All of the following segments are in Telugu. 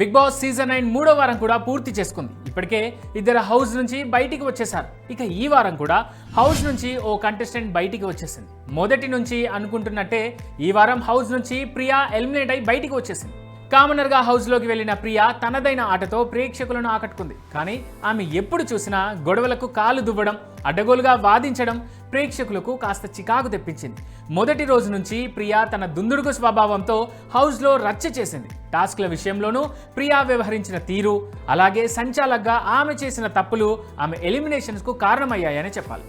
బిగ్ బాస్ సీజన్ నైన్ మూడో వారం కూడా పూర్తి చేసుకుంది. ఇప్పటికే ఇద్దరు హౌస్ నుంచి బయటికి వచ్చేసారు ఇక ఈ వారం కూడా హౌస్ నుంచి ఓ కంటెస్టెంట్ బయటికి వచ్చేసింది. మొదటి నుంచి అనుకుంటున్నట్టే ఈ వారం హౌస్ నుంచి ప్రియా ఎలిమినేట్ అయి బయటికి వచ్చేసింది. కామనర్గా హౌస్లోకి వెళ్ళిన ప్రియా తనదైన ఆటతో ప్రేక్షకులను ఆకట్టుకుంది. కానీ ఆమె ఎప్పుడు చూసినా గొడవలకు కాలు దువ్వడం అడ్డగోలుగా వాదించడం ప్రేక్షకులకు కాస్త చికాకు తెప్పించింది. మొదటి రోజు నుంచి ప్రియా తన దుందుడుగు స్వభావంతో హౌస్లో రచ్చ చేసింది. టాస్క్ల విషయంలోనూ ప్రియా వ్యవహరించిన తీరు అలాగే సంచాలక్గా ఆమె చేసిన తప్పులు ఆమె ఎలిమినేషన్స్కు కారణమయ్యాయని చెప్పాలి.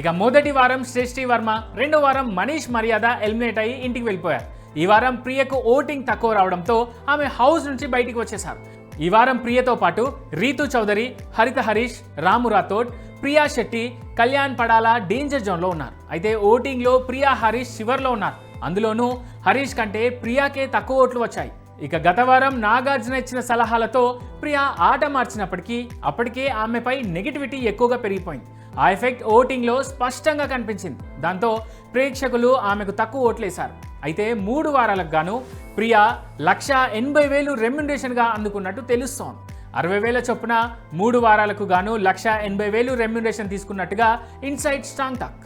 ఇక మొదటి వారం శ్రేష్ఠి వర్మ రెండో వారం మనీష్ మర్యాద ఎలిమినేట్ అయ్యి ఇంటికి వెళ్ళిపోయారు. ఈ వారం ప్రియకు ఓటింగ్ తక్కువ రావడంతో ఆమె హౌస్ నుంచి బయటికి వచ్చేశారు. ఈ వారం ప్రియతో పాటు రీతు చౌదరి హరిత హరీష్ రాము రాథోడ్ ప్రియా శెట్టి కళ్యాణ్ పడాల డేంజర్ జోన్లో ఉన్నారు. అయితే ఓటింగ్లో ప్రియా హరీష్ చివర్లో ఉన్నారు. అందులోనూ హరీష్ కంటే ప్రియాకే తక్కువ ఓట్లు వచ్చాయి. ఇక గత వారం నాగార్జున ఇచ్చిన సలహాలతో ప్రియా ఆట మార్చినప్పటికీ అప్పటికే ఆమెపై నెగిటివిటీ ఎక్కువగా పెరిగిపోయింది. ఆ ఎఫెక్ట్ ఓటింగ్లో స్పష్టంగా కనిపించింది. దాంతో ప్రేక్షకులు ఆమెకు తక్కువ ఓట్లేశారు. అయితే మూడు వారాలకు గాను ప్రియా లక్ష ఎనభై వేలు రెమ్యునరేషన్గా అందుకున్నట్టు తెలుస్తోంది. అరవై వేల చొప్పున మూడు వారాలకు గాను లక్ష ఎనభై వేలు రెమ్యునరేషన్ తీసుకున్నట్టుగా ఇన్సైట్ స్ట్రాంగ్ టాక్.